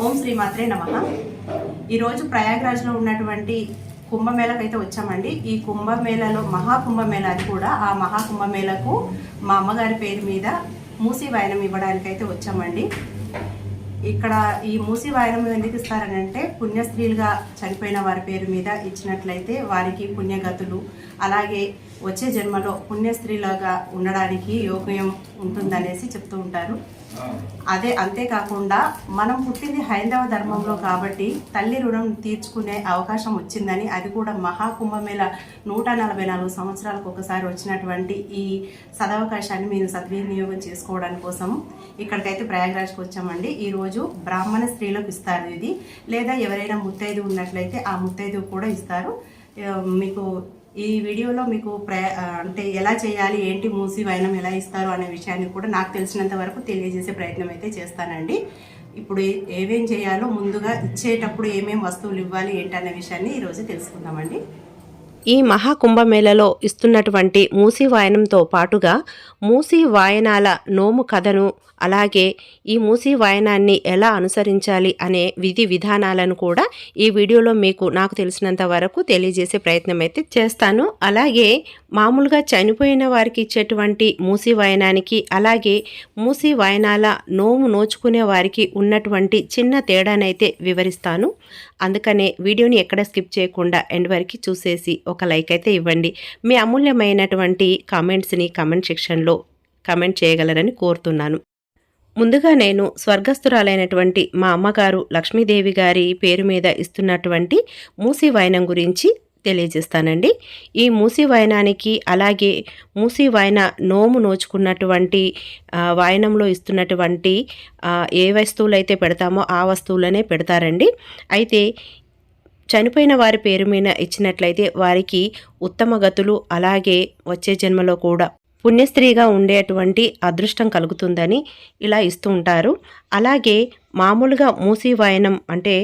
ఓం శ్రీ మాత్రే నమ. ఈరోజు ప్రయాగ్రాజ్లో ఉన్నటువంటి కుంభమేళకు అయితే వచ్చామండి. ఈ కుంభమేళలో మహాకుంభమేళ అది కూడా ఆ మహాకుంభమేళకు మా అమ్మగారి పేరు మీద మూసి వాయనం ఇవ్వడానికి అయితే వచ్చామండి. ఇక్కడ ఈ మూసి వాయనం ఎందుకు ఇస్తారని అంటే పుణ్యస్త్రీలుగా చనిపోయిన వారి పేరు మీద ఇచ్చినట్లయితే వారికి పుణ్యగతులు అలాగే వచ్చే జన్మలో పుణ్యస్త్రీలుగా ఉండడానికి యోగ్యం ఉంటుందనేసి చెప్తూ ఉంటారు. అదే అంతేకాకుండా మనం పుట్టింది హైందవ ధర్మంలో కాబట్టి తల్లి రుణం తీర్చుకునే అవకాశం వచ్చిందని అది కూడా మహాకుంభమేళ నూట నలభై నాలుగు సంవత్సరాలకు ఒకసారి వచ్చినటువంటి ఈ సదవకాశాన్ని మీరు సద్వినియోగం చేసుకోవడానికి కోసం ఇక్కడికైతే ప్రయాగరాజ్కి వచ్చామండి. ఈరోజు బ్రాహ్మణ స్త్రీలకు ఇస్తారు ఇది. లేదా ఎవరైనా ముత్తైదు ఉన్నట్లయితే ఆ ముత్తైదు కూడా ఇస్తారు. మీకు ఈ వీడియోలో మీకు ప్రయా అంటే ఎలా చేయాలి ఏంటి మూసి వైనం ఎలా ఇస్తారు అనే విషయాన్ని కూడా నాకు తెలిసినంత వరకు తెలియజేసే ప్రయత్నం అయితే చేస్తానండి. ఇప్పుడు ఏమేం చేయాలో ముందుగా ఇచ్చేటప్పుడు ఏమేం వస్తువులు ఇవ్వాలి ఏంటనే విషయాన్ని ఈరోజు తెలుసుకుందామండి. ఈ మహాకుంభమేళలో ఇస్తున్నటువంటి మూసి వాయనంతో పాటుగా మూసి వాయనాల నోము కథను అలాగే ఈ మూసి వాయనాన్ని ఎలా అనుసరించాలి అనే విధి విధానాలను కూడా ఈ వీడియోలో మీకు నాకు తెలిసినంత వరకు తెలియజేసే ప్రయత్నం అయితే చేస్తాను. అలాగే మామూలుగా చనిపోయిన వారికి ఇచ్చేటువంటి మూసి వాయనానికి అలాగే మూసి వాయనాల నోము నోచుకునే వారికి ఉన్నటువంటి చిన్న తేడానైతే వివరిస్తాను. అందుకనే వీడియోని ఎక్కడ స్కిప్ చేయకుండా ఎండ్ వరకు చూసేసి ఒక లైక్ అయితే ఇవ్వండి. మీ అమూల్యమైనటువంటి కామెంట్స్ని కామెంట్ సెక్షన్లో కామెంట్ చేయగలరని కోరుతున్నాను. ముందుగా నేను స్వర్గస్థురాలైనటువంటి మా అమ్మగారు లక్ష్మీదేవి గారి పేరు మీద ఇస్తున్నటువంటి మూసి వాయనం గురించి తెలియజేస్తానండి. ఈ మూసి వాయనానికి అలాగే మూసి వాయన నోము నోచుకున్నటువంటి వాయనంలో ఇస్తున్నటువంటి ఏ వస్తువులు అయితే పెడతామో ఆ వస్తువులనే పెడతారండి. అయితే చనిపోయిన వారి పేరు మీద ఇచ్చినట్లయితే వారికి ఉత్తమ గతులు అలాగే వచ్చే జన్మలో కూడా. పుణ్యస్త్రీగా ఉండేటువంటి అదృష్టం కలుగుతుందని ఇలా ఇస్తూ ఉంటారు. అలాగే మామూలుగా మూసి వాయనం అంటే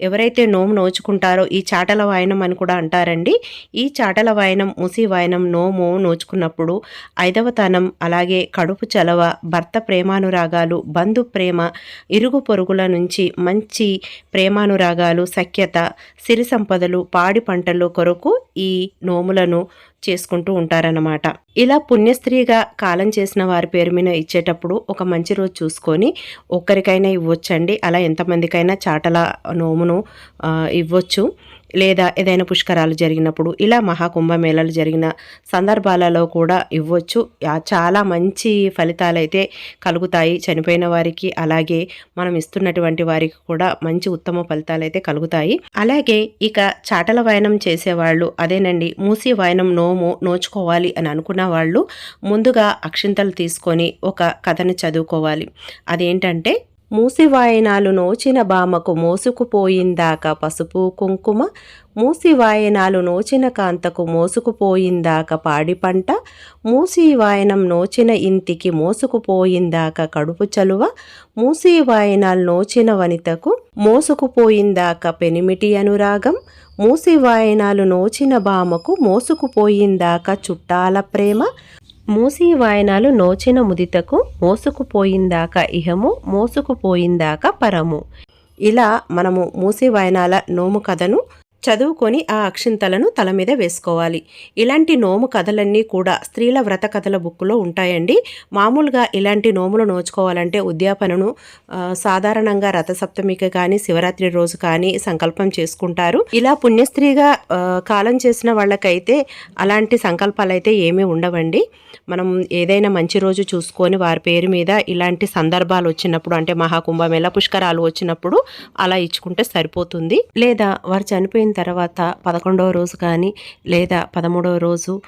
ఎవరైతే నోము నోచుకుంటారో ఈ చాటల వాయనం అని కూడా అంటారండి. ఈ చాటల వాయనం మూసి వాయనం నోము నోచుకున్నప్పుడు ఐదవతనం అలాగే కడుపు చలవ భర్త ప్రేమానురాగాలు బంధు ప్రేమ ఇరుగు పొరుగుల నుంచి మంచి ప్రేమానురాగాలు సఖ్యత సిరి సంపదలు పాడి పంటలు కొరకు ఈ నోములను చేసుకుంటూ ఉంటారన్నమాట. ఇలా పుణ్యస్త్రీగా కాలం చేసిన వారి పేరు మీద ఇచ్చేటప్పుడు ఒక మంచి రోజు చూసుకొని ఒక్కరికైనా ఇవ్వచ్చండి. అలా ఎంతమందికైనా చాటల నోమును ఇవ్వచ్చు. లేదా ఏదైనా పుష్కరాలు జరిగినప్పుడు ఇలా మహాకుంభమేళాలు జరిగిన సందర్భాలలో కూడా ఇవ్వచ్చు. చాలా మంచి ఫలితాలు అయితే కలుగుతాయి చనిపోయిన వారికి. అలాగే మనం ఇస్తున్నటువంటి వారికి కూడా మంచి ఉత్తమ ఫలితాలు అయితే కలుగుతాయి. అలాగే ఇక చాటల వాయనం చేసేవాళ్ళు అదేనండి. మూసి వాయనం నోము నోచుకోవాలి అని అనుకున్న వాళ్ళు ముందుగా అక్షింతలు తీసుకొని ఒక కథను చదువుకోవాలి. అదేంటంటే మూసివాయనాలు నోచిన బామకు మోసుకుపోయిందాక పసుపు కుంకుమ మూసివాయనాలు నోచిన కాంతకు మోసుకుపోయిందాక పాడి పంట మూసి వాయనం నోచిన ఇంటికి మోసుకుపోయిందాక కడుపు చలువ మూసివాయనాలు నోచిన వనితకు మోసుకుపోయిందాక పెనిమిటి అనురాగం మూసివాయనాలు నోచిన బామకు మోసుకుపోయిందాక చుట్టాల ప్రేమ మూసి వాయనాలు నోచిన ముదితకు మోసుకుపోయిందాక ఇహము మోసుకుపోయిందాక పరము. ఇలా మనము మూసి వాయనాల నోము కథను చదువుకొని ఆ అక్షింతలను తల మీద వేసుకోవాలి. ఇలాంటి నోము కథలన్నీ కూడా స్త్రీల వ్రత కథల బుక్కులో ఉంటాయండి. మామూలుగా ఇలాంటి నోములు నోచుకోవాలంటే ఉద్యాపనను సాధారణంగా రథసప్తమికి కానీ శివరాత్రి రోజు కానీ సంకల్పం చేసుకుంటారు. ఇలా పుణ్యస్త్రీగా కాలం చేసిన వాళ్ళకైతే అలాంటి సంకల్పాలు అయితే ఏమీ ఉండవండి. మనం ఏదైనా మంచి రోజు చూసుకొని వారి పేరు మీద ఇలాంటి సందర్భాలు వచ్చినప్పుడు అంటే మహాకుంభమేళ పుష్కరాలు వచ్చినప్పుడు అలా ఇచ్చుకుంటే సరిపోతుంది. లేదా వారు చనిపోయిన తర్వాత పదకొండవ రోజు కానీ లేదా పదమూడవ రోజు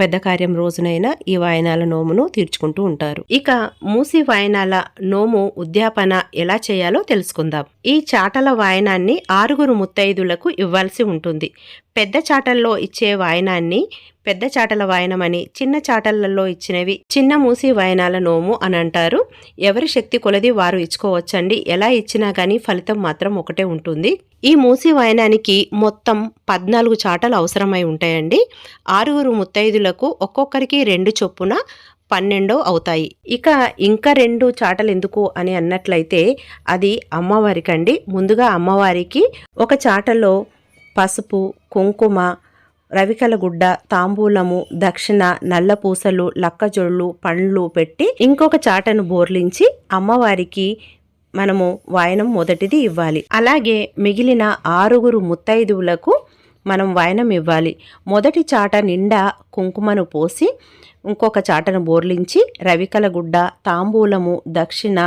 పెద్ద కార్యం రోజునైనా ఈ వాయనాల నోమును తీర్చుకుంటూ ఉంటారు. ఇక మూసి వాయనాల నోము ఉద్యాపన ఎలా చేయాలో తెలుసుకుందాం. ఈ చాటల వాయనాన్ని ఆరుగురు ముత్తైదులకు ఇవ్వాల్సి ఉంటుంది. పెద్ద చాటల్లో ఇచ్చే వాయనాన్ని పెద్ద చాటల వాయనమని చిన్న చాటలలో ఇచ్చినవి చిన్న మూసి వాయనాల నోము అని అంటారు. ఎవరి శక్తి కొలది వారు ఇచ్చుకోవచ్చండి. ఎలా ఇచ్చినా కానీ ఫలితం మాత్రం ఒకటే ఉంటుంది. ఈ మూసి వాయనానికి మొత్తం పద్నాలుగు చాటలు అవసరమై ఉంటాయండి. ఆరుగురు ముత్తైదులకు ఒక్కొక్కరికి రెండు చొప్పున పన్నెండు అవుతాయి. ఇక ఇంకా రెండు చాటలు ఎందుకు అని అన్నట్లయితే అది అమ్మవారికండి. ముందుగా అమ్మవారికి ఒక చాటలో పసుపు కుంకుమ రవికల గుడ్డ తాంబూలము దక్షిణ నల్ల పూసలు లక్కజొళ్ళు పండ్లు పెట్టి ఇంకొక చాటను బోర్లించి అమ్మవారికి మనము వాయనం మొదటిది ఇవ్వాలి. అలాగే మిగిలిన ఆరుగురు ముత్తైదువులకు మనం వాయనం ఇవ్వాలి. మొదటి చాట నిండా కుంకుమను పోసి ఇంకొక చాటను బోర్లించి రవికల గుడ్డ తాంబూలము దక్షిణ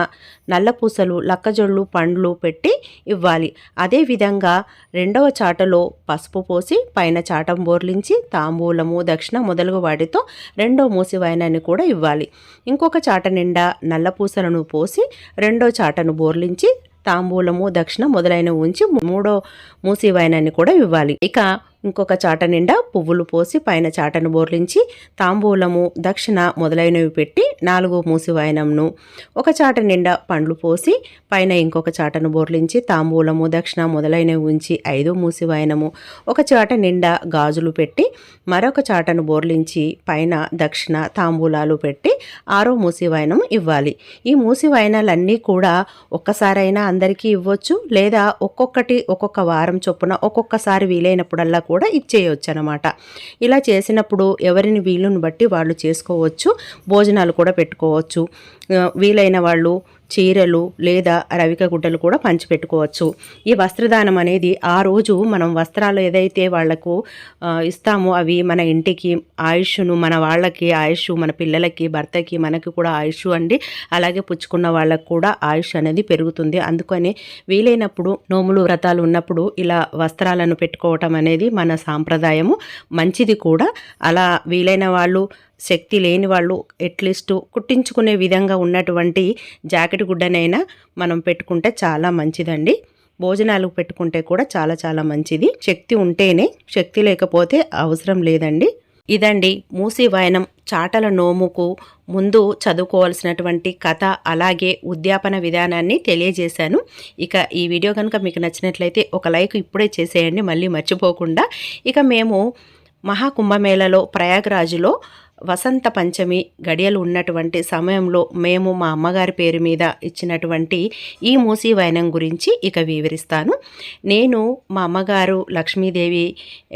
నల్లపూసలు లక్కజొళ్ళు పండ్లు పెట్టి ఇవ్వాలి. అదేవిధంగా రెండవ చాటలో పసుపు పోసి పైన చాటం బోర్లించి తాంబూలము దక్షిణ మొదలగు వాటితో రెండో మూసివైనాన్ని కూడా ఇవ్వాలి. ఇంకొక చాట నిండా నల్లపూసలను పోసి రెండో చాటను బోర్లించి తాంబూలము దక్షిణ మొదలైన ఉంచి మూడో మూసివైనాన్ని కూడా ఇవ్వాలి. ఇక ఇంకొక చాట నిండా పువ్వులు పోసి పైన చాటను బోర్లించి తాంబూలము దక్షిణ మొదలైనవి పెట్టి నాలుగు మూసివాయనంను. ఒక చాట నిండా పండ్లు పోసి పైన ఇంకొక చాటను బోర్లించి తాంబూలము దక్షిణ మొదలైనవి ఉంచి ఐదో మూసివాయనము. ఒక చాట నిండా గాజులు పెట్టి మరొక చాటను బోర్లించి పైన దక్షిణ తాంబూలాలు పెట్టి ఆరో మూసివాయనం ఇవ్వాలి. ఈ మూసివాయనాలన్నీ కూడా ఒక్కసారైనా అందరికీ ఇవ్వచ్చు లేదా ఒక్కొక్కటి ఒక్కొక్క వారం చొప్పున ఒక్కొక్కసారి వీలైనప్పుడల్లా కూడా ఇచ్చేయవచ్చు అనమాట ఇలా చేసినప్పుడు ఎవరిని వీలుని బట్టి వాళ్ళు చేసుకోవచ్చు భోజనాలు కూడా పెట్టుకోవచ్చు. వీలైన వాళ్ళు చీరలు లేదా రవిక గుడ్డలు కూడా పంచిపెట్టుకోవచ్చు. ఈ వస్త్రదానం అనేది ఆ రోజు మనం వస్త్రాలు ఏదైతే వాళ్ళకు ఇస్తామో అవి మన ఇంటికి ఆయుష్ను మన వాళ్ళకి ఆయుష్ మన పిల్లలకి భర్తకి మనకి కూడా ఆయుష్ అండి. అలాగే పుచ్చుకున్న వాళ్ళకు కూడా ఆయుష్ అనేది పెరుగుతుంది. అందుకని వీలైనప్పుడు నోములు వ్రతాలు ఉన్నప్పుడు ఇలా వస్త్రాలను పెట్టుకోవటం అనేది మన సాంప్రదాయము. మంచిది కూడా. అలా వీలైన వాళ్ళు శక్తి లేని వాళ్ళు అట్లీస్ట్ కుట్టించుకునే విధంగా ఉన్నటువంటి జాకెట్ గుడ్డనైనా మనం పెట్టుకుంటే చాలా మంచిదండి. భోజనాలు పెట్టుకుంటే కూడా చాలా చాలా మంచిది. శక్తి ఉంటేనే శక్తి లేకపోతే అవసరం లేదండి. ఇదండి మూసి వాయనం చాటల నోముకు ముందు చదువుకోవాల్సినటువంటి కథ అలాగే ఉద్యాపన విధానాన్ని తెలియజేశాను. ఇక ఈ వీడియో కనుక మీకు నచ్చినట్లయితే ఒక లైక్ ఇప్పుడే చేసేయండి మళ్ళీ మర్చిపోకుండా. ఇక మేము మహాకుంభమేళలో ప్రయాగరాజులో వసంత పంచమి గడియలు ఉన్నటువంటి సమయంలో మేము మా అమ్మగారి పేరు మీద ఇచ్చినటువంటి ఈ మూసి వైనం గురించి ఇక వివరిస్తాను. నేను మా అమ్మగారు లక్ష్మీదేవి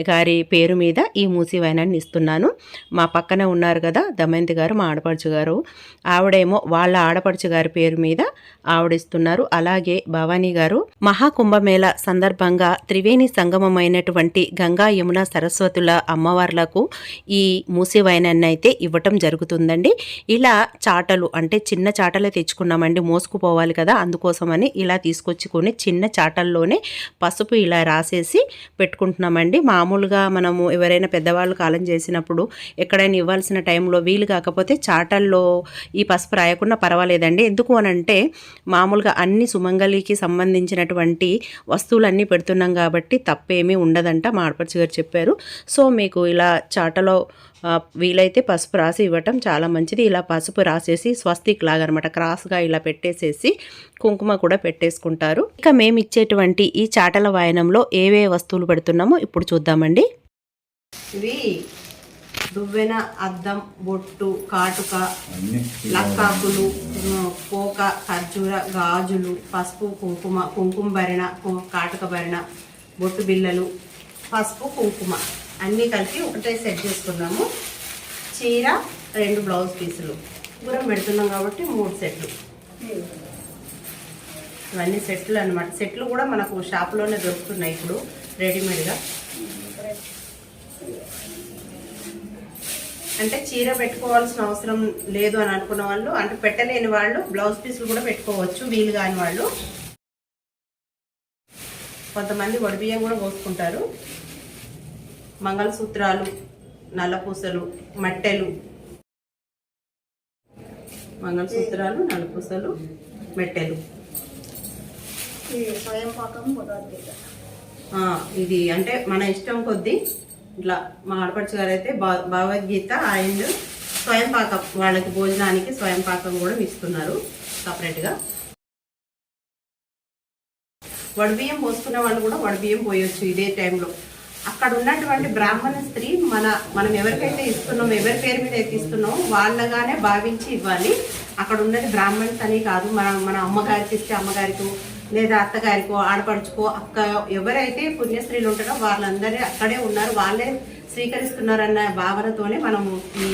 గారి పేరు మీద ఈ మూసి వైనాన్ని ఇస్తున్నాను. మా పక్కన ఉన్నారు కదా దమయంతి గారు మా ఆడపడుచు గారు. ఆవిడేమో వాళ్ళ ఆడపడుచు గారి పేరు మీద ఆవిడిస్తున్నారు. అలాగే భవానీ గారు మహాకుంభమేళ సందర్భంగా త్రివేణి సంగమమైనటువంటి గంగా యమున సరస్వతుల అమ్మవార్లకు ఈ మూసి వైనాన్ని అయితే ఇవ్వటం జరుగుతుందండి. ఇలా చాటలు అంటే చిన్న చాటలే తెచ్చుకున్నామండి. మోసుకుపోవాలి కదా అందుకోసమని ఇలా తీసుకొచ్చుకొని చిన్న చాటల్లోనే పసుపు ఇలా రాసేసి పెట్టుకుంటున్నామండి. మామూలుగా మనము ఎవరైనా పెద్దవాళ్ళు కాలం చేసినప్పుడు ఎక్కడైనా ఇవ్వాల్సిన టైంలో వీలు కాకపోతే చాటల్లో ఈ పసుపు రాయకుండా పర్వాలేదండి. ఎందుకు అని అంటే మామూలుగా అన్ని సుమంగళికి సంబంధించినటువంటి వస్తువులన్నీ పెడుతున్నాం కాబట్టి తప్పేమీ ఉండదంట మా ఆడపడిచి గారు చెప్పారు. సో మీకు ఇలా చాటలో వీలైతే పసుపు రాసి ఇవ్వటం చాలా మంచిది. ఇలా పసుపు రాసేసి స్వస్తిక్ లాగా అనమాట క్రాస్గా ఇలా పెట్టేసేసి కుంకుమ కూడా పెట్టేసుకుంటారు. ఇక మేము ఇచ్చేటువంటి ఈ చాటల వాయనంలో ఏవే వస్తువులు పెడుతున్నామో ఇప్పుడు చూద్దామండి. ఇవి దువ్వెన అద్దం బొట్టు కాటుక లక్కాకులు పోక ఖర్జూర గాజులు పసుపు కుంకుమ కుంకుమ భరణ కు- కాటుక భరణ బొట్టు బిళ్ళలు పసుపు కుంకుమ. అన్నీ కలిపి ఒకటే సెట్ చేసుకున్నాము. చీర రెండు బ్లౌజ్ పీసులు. దూరం పెడుతున్నాం కాబట్టి మూడు సెట్లు. ఇవన్నీ సెట్లు అన్నమాట. సెట్లు కూడా మనకు షాప్లోనే దొరుకుతున్నాయి ఇప్పుడు రెడీమేడ్గా. అంటే చీర పెట్టుకోవాల్సిన అవసరం లేదు అని అనుకున్న వాళ్ళు అంటే పెట్టలేని వాళ్ళు బ్లౌజ్ పీసులు కూడా పెట్టుకోవచ్చు వీలు కాని వాళ్ళు. కొంతమంది వడిబియ్యం కూడా పోసుకుంటారు. మంగళసూత్రాలు నల్లపూసలు మట్టెలు. మంగళసూత్రాలు నల్లపూసలు మెట్టెలు. ఇది అంటే మన ఇష్టం కొద్దీ ఇట్లా మా ఆడపడుచు గారు అయితే భగవద్గీత అండ్ స్వయం పాకం వాళ్ళకి భోజనానికి స్వయం పాకం కూడా ఇస్తున్నారు సపరేట్గా. వడబియ్యం పోసుకునే వాళ్ళు కూడా వడబియ్యం పోయొచ్చు ఇదే టైంలో. అక్కడ ఉన్నటువంటి బ్రాహ్మణ స్త్రీ మన మనం ఎవరికైతే ఇస్తున్నాం ఎవరి పేరు మీద అయితే ఇస్తున్నామో వాళ్ళగానే భావించి ఇవ్వాలి. అక్కడ ఉన్నది బ్రాహ్మణ్స్ అని కాదు. మన మన అమ్మగారికి ఇస్తే అమ్మగారికి లేదా అత్తగారికో ఆడపడుచుకో అక్క ఎవరైతే పుణ్యస్త్రీలు ఉంటారో వాళ్ళందరూ అక్కడే ఉన్నారు. వాళ్ళే స్వీకరిస్తున్నారన్న భావనతోనే మనము ఈ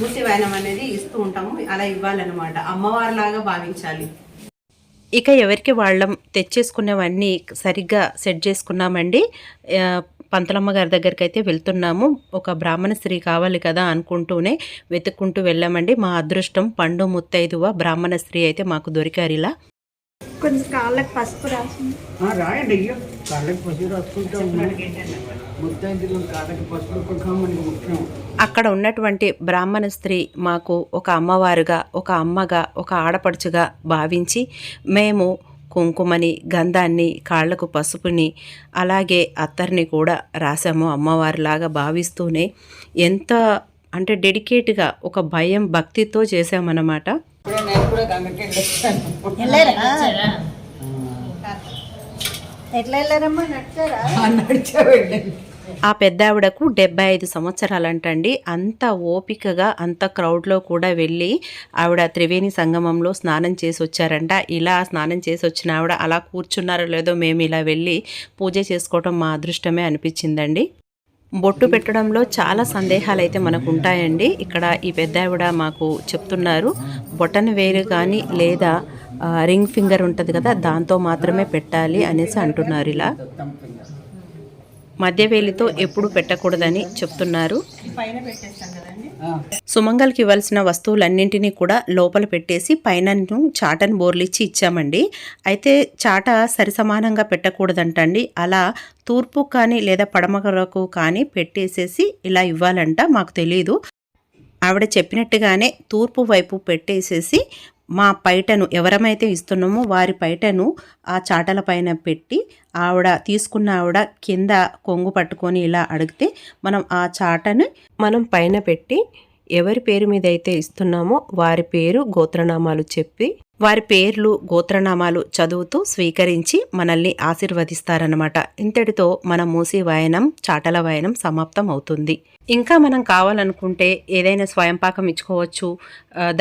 మూసివాయనం అనేది ఇస్తూ ఉంటాము. అలా ఇవ్వాలన్నమాట. అమ్మవారిలాగా భావించాలి. ఇక ఎవరికి వాళ్ళం తెచ్చేసుకున్నవన్నీ సరిగ్గా సెట్ చేసుకున్నామండి. పంతలమ్మ గారి దగ్గరికి అయితే వెళ్తున్నాము. ఒక బ్రాహ్మణ స్త్రీ కావాలి కదా అనుకుంటూనే వెతుక్కుంటూ వెళ్ళామండి. మా అదృష్టం పండు ముత్తైదువ బ్రాహ్మణ స్త్రీ అయితే మాకు దొరికారు ఇలా. కొంచెం కాళ్ళకి పసుపు రాసింది ఆ, రాయండి అయ్యో కాళ్ళకి పసుపు రాసుకుంటూ ఉన్నాం ముత్తైదులు కాళ్ళకి పసుపు కుంకుమ మనకి ముఖ్యం అక్కడ ఉన్నటువంటి బ్రాహ్మణ స్త్రీ మాకు ఒక అమ్మవారుగా ఒక అమ్మగా ఒక ఆడపడుచుగా భావించి మేము కుంకుమని గంధాన్ని కాళ్ళకు పసుపుని అలాగే అత్తర్ని కూడా రాసాము అమ్మవారిలాగా భావిస్తూనే. ఎంత అంటే డెడికేట్గా ఒక భయం భక్తితో చేసామన్నమాట ఎట్లా వెళ్ళారమ్మా నడిచారా? ఆ, నడిచే వెళ్ళండి ఆ పెద్దావిడకు డెబ్బై ఐదు సంవత్సరాలంటండి. అంత ఓపికగా అంత క్రౌడ్లో కూడా వెళ్ళి ఆవిడ త్రివేణి సంగమంలో స్నానం చేసి వచ్చారంట ఇలా స్నానం చేసి వచ్చిన ఆవిడ అలా కూర్చున్నారో లేదో మేము ఇలా వెళ్ళి పూజ చేసుకోవటం మా అదృష్టమే అనిపించిందండి. బొట్టు పెట్టడంలో చాలా సందేహాలు అయితే మనకు ఉంటాయండి ఇక్కడ ఈ పెద్దావిడ మాకు చెప్తున్నారు. బొటన్ వేరు కానీ లేదా రింగ్ ఫింగర్ ఉంటుంది కదా దాంతో మాత్రమే పెట్టాలి అనేసి అంటున్నారు ఇలా. మధ్యవేలితో ఎప్పుడు పెట్టకూడదని చెప్తున్నారు. సుమంగల్కి ఇవ్వాల్సిన వస్తువులన్నింటినీ కూడా లోపల పెట్టేసి పైన చాటను బోర్లిచ్చి ఇచ్చామండి. అయితే చాట సరిసమానంగా పెట్టకూడదంటండి. అలా తూర్పు కానీ లేదా పడమరకు కానీ పెట్టేసేసి ఇలా ఇవ్వాలంట మాకు తెలియదు ఆవిడ చెప్పినట్టుగానే తూర్పు వైపు పెట్టేసేసి మా పైటను ఎవరమైతే ఇస్తున్నామో వారి పైటను ఆ చాటల పైన పెట్టి ఆవిడ తీసుకున్న ఆవిడ కింద కొంగు పట్టుకొని ఇలా అడిగితే మనం ఆ చాటను మనం పైన పెట్టి ఎవరి పేరు మీద అయితే ఇస్తున్నామో వారి పేరు గోత్రనామాలు చెప్పి వారి పేర్లు గోత్రనామాలు చదువుతూ స్వీకరించి మనల్ని ఆశీర్వదిస్తారనమాట ఇంతటితో మన మూసి వాయనం చాటల వాయనం సమాప్తం అవుతుంది. ఇంకా మనం కావాలనుకుంటే ఏదైనా స్వయంపాకం ఇచ్చుకోవచ్చు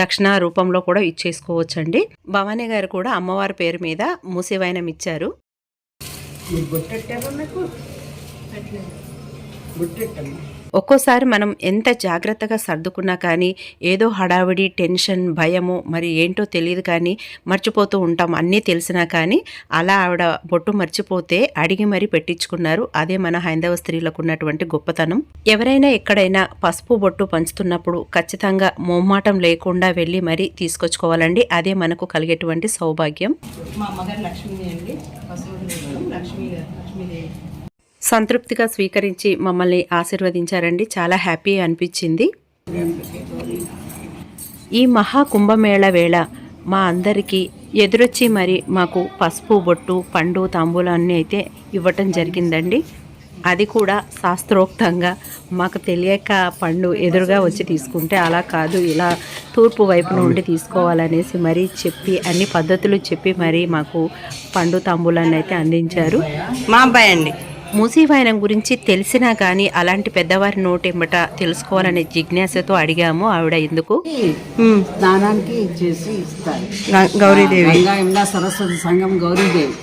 దక్షిణ రూపంలో కూడా ఇచ్చేసుకోవచ్చు అండి భవానీ గారు కూడా అమ్మవారి పేరు మీద మూసి వాయనం ఇచ్చారు. మీరు నాకు ఒక్కోసారి మనం ఎంత జాగ్రత్తగా సర్దుకున్నా కానీ ఏదో హడావిడి టెన్షన్ భయము మరి ఏంటో తెలియదు కానీ మర్చిపోతూ ఉంటాం అన్నీ తెలిసినా కానీ అలా ఆవిడ బొట్టు మర్చిపోతే అడిగి మరీ పెట్టించుకున్నారు. అదే మన హైందవ స్త్రీలకు ఉన్నటువంటి గొప్పతనం. ఎవరైనా ఎక్కడైనా పసుపు బొట్టు పంచుతున్నప్పుడు ఖచ్చితంగా మొమ్మాటం లేకుండా వెళ్ళి మరీ తీసుకొచ్చుకోవాలండి. అదే మనకు కలిగేటువంటి సౌభాగ్యం. మా అమ్మగారు లక్ష్మీ అండి. లక్ష్మి లక్ష్మీ గారు సంతృప్తిగా స్వీకరించి మమ్మల్ని ఆశీర్వదించారండి. చాలా హ్యాపీ అనిపించింది. ఈ మహా కుంభమేళ వేళ మా అందరికీ ఎదురొచ్చి మరి మాకు పసుపు బొట్టు పండు తాంబూలాన్ని అయితే ఇవ్వటం జరిగిందండి. అది కూడా శాస్త్రోక్తంగా మాకు తెలియక పండు ఎదురుగా వచ్చి తీసుకుంటే అలా కాదు ఇలా తూర్పు వైపు నుండి తీసుకోవాలనేసి మరీ చెప్పి అన్ని పద్ధతులు చెప్పి మరీ మాకు పండు తాంబూలాన్ని అయితే అందించారు. మా అబ్బాయి అండి. మూసీవాయనం గురించి తెలిసినా కానీ అలాంటి పెద్దవారి నోటెంబట తెలుసుకోవాలనే జిజ్ఞాసతో అడిగాము. ఆవిడ ఎందుకు? స్నానానికి చేసి ఇస్తారు. గౌరీదేవి. సరస్వతి సంఘం గౌరీదేవి.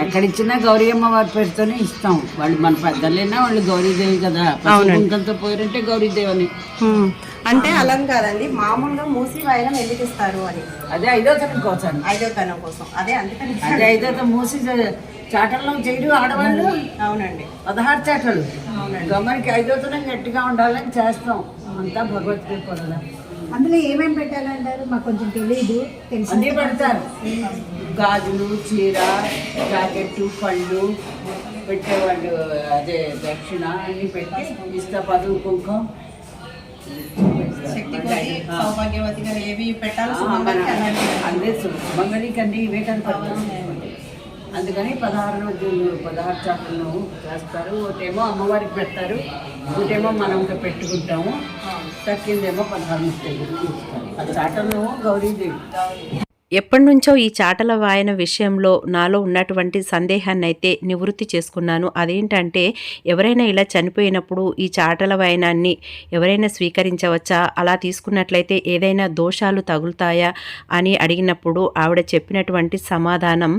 ఎక్కడిచ్చినా గౌరీ అమ్మ వారి పేరుతోనే ఇస్తాం. వాళ్ళు మన పెద్దలైనా వాళ్ళు గౌరీదేవి కదా? కుంకంతో పోయారంటే గౌరీదేవి అని అంటే అలా కాదండి మామూలుగా మూసి వాయనం ఎందుకు ఇస్తారు అని. అదే ఐదో తరం కోసం. ఐదో తనం కోసం. అదే అందుకని అదే ఐదో మూసి చాటల్లో చేయరు ఆడవాళ్ళు. అవునండి. పదహారు చాటలు. గమ్మనికి ఐదో తరం గట్టిగా ఉండాలని చేస్తాం. అంతా భగవద్గీత కూడా అందులో ఏమేమి పెట్టాలంటారు? మాకు కొంచెం తెలియదు తెలుసు. అన్నీ పెడతారు. గాజులు చీర జాకెట్టు పళ్ళు పెట్టేవాళ్ళు. అదే దక్షిణ అన్ని పెట్టి ఇస్తా పదువు కుంకుమ. శక్తి కొద్ది సౌభాగ్యవతిగా ఏవి పెట్టాలో ఆ, సుమంగళికి మన- అలాంటివి. అదే సుమంగళికి అన్ని ఇవే కనపడతాం అందుకని పదహారు రోజులు పదహారు చాటలను చేస్తారు ఒకటేమో అమ్మవారికి పెడతారు. ఒకటేమో మనం ఇంకా పెట్టుకుంటాము. తక్కిందేమో పదహారు ముక్కలు ఇస్తారు ఆ చాటలను గౌరీదేవి. ఎప్పటి నుంచో ఈ చాటల వాయన విషయంలో నాలో ఉన్నటువంటి సందేహాన్ని అయితే నివృత్తి చేసుకున్నాను. అదేంటంటే ఎవరైనా ఇలా చనిపోయినప్పుడు ఈ చాటల వాయనాన్ని ఎవరైనా స్వీకరించవచ్చా? అలా తీసుకున్నట్లయితే ఏదైనా దోషాలు తగులుతాయా? అని అడిగినప్పుడు ఆవిడ చెప్పినటువంటి సమాధానం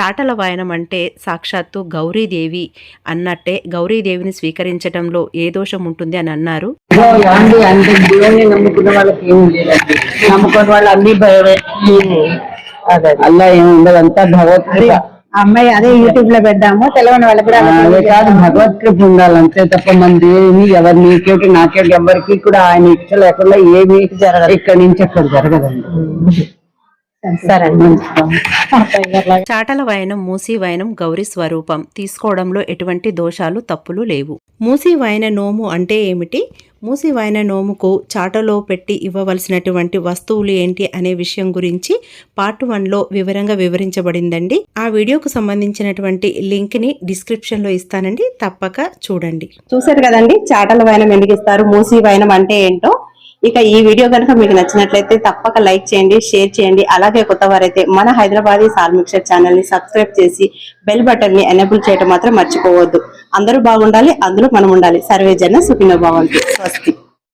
చాటల వాయనం అంటే సాక్షాత్తు గౌరీదేవి అన్నట్టే గౌరీదేవిని స్వీకరించడంలో ఏ దోషం ఉంటుంది? అని అన్నారు. అంటే నమ్ముకున్న వాళ్ళకి ఏమి లేదండి నమ్ముకున్న వాళ్ళు అన్ని భయమే. అదే అల్లా ఏమి ఉండదు అంతా భగవద్గీత అమ్మాయి అదే యూట్యూబ్లో పెడదాము తెలవని వాళ్ళకి కూడా అలా అదే కాదు భగవద్గీత ఉండాలి అంతే తప్ప మన దేని ఎవరి నీకేటి నాకేటి ఎవరికి కూడా ఆయన ఇచ్చ లేకుండా ఏమి జరగదు. ఇక్కడి నుంచి అక్కడ జరగదండి. సరే చాటల వాయనం మూసీ వాయనం గౌరీ స్వరూపం తీసుకోవడంలో ఎటువంటి దోషాలు తప్పులు లేవు. మూసీ వాయన నోము అంటే ఏమిటి? మూసీ నోముకు చాటలో పెట్టి ఇవ్వవలసినటువంటి వస్తువులు ఏంటి అనే విషయం గురించి పార్ట్ వన్లో వివరంగా వివరించబడిందండి. ఆ వీడియోకు సంబంధించినటువంటి లింక్ని డిస్క్రిప్షన్లో ఇస్తానండి. తప్పక చూడండి. చూసారు కదండి చాటల వైనం ఎందుకు ఇస్తారు మూసి వైనం అంటే ఏంటో? ఇక ఈ వీడియో కనుక మీకు నచ్చినట్లయితే తప్పక లైక్ చేయండి షేర్ చేయండి. అలాగే కొత్త వారైతే మన హైదరాబాదీ సాల్ మిక్చర్ ఛానల్ని సబ్స్క్రైబ్ చేసి బెల్ బటన్ని ఎనేబుల్ చేయడం మాత్రం మర్చిపోవద్దు. అందరూ బాగుండాలి అందులో మనం ఉండాలి. సర్వే జన సుఖినో బాగుంది స్వస్తి.